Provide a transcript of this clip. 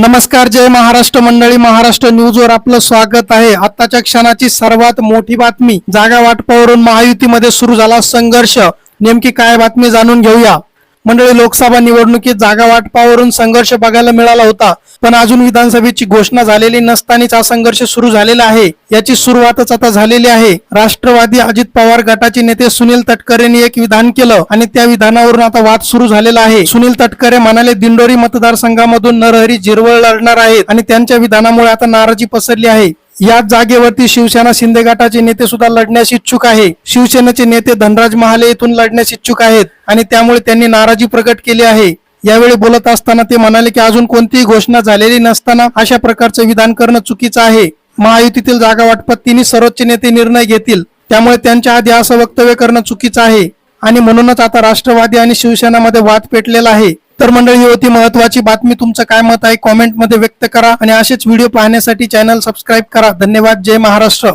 नमस्कार जय महाराष्ट्र मंडळी. महाराष्ट्र न्यूजवर आपलं स्वागत आहे. आताच्या क्षणाची सर्वात मोठी बातमी जागा वाटपावरून महायुतीमध्ये सुरू झाला संघर्ष. नेमकी काय बातमी जाणून घेऊया. मंडळी लोकसभा निवडणुकीत जागा वाटपावरून संघर्ष बघायला मिळाला होता. पण अजून विधानसभेची घोषणा झालेली नसतानाच हा संघर्ष सुरू झालेला आहे. याची सुरुवातच आता झालेली आहे. राष्ट्रवादी अजित पवार गटाचे नेते सुनील तटकरेंनी एक विधान केलं आणि त्या विधानावरून आता वाद सुरू झालेला आहे. सुनील तटकरे म्हणाले दिंडोरी मतदारसंघामधून नरहरी झिरवळ लढणार आहेत आणि त्यांच्या विधानामुळे आता नाराजी पसरली आहे. याच जागेवरती शिवसेना शिंदे गटाचे नेते सुद्धा लढण्यास इच्छुक आहे. शिवसेनेचे नेते धनराज महाले येथून लढण्यास इच्छुक आहेत आणि त्यामुळे त्यांनी नाराजी प्रकट केली आहे. यावेळी बोलत असताना ते म्हणाले की अजून कोणतीही घोषणा झालेली नसताना अशा प्रकारचं विधान करणं चुकीचं आहे. महायुतीतील जागा वाटपात तिन्ही सर्वोच्च नेते निर्णय घेतील. त्यामुळे त्यांच्या आधी असं वक्तव्य करणं चुकीचं आहे. आणि म्हणूनच आता राष्ट्रवादी आणि शिवसेनामध्ये वाद पेटलेला आहे. तर मंडळी होती महत्वाची बातमी. तुमचं काय मत आहे? कॉमेंटमध्ये व्यक्त करा आणि असेच व्हिडिओ पाहण्यासाठी चॅनल सबस्क्राईब करा. धन्यवाद. जय महाराष्ट्र.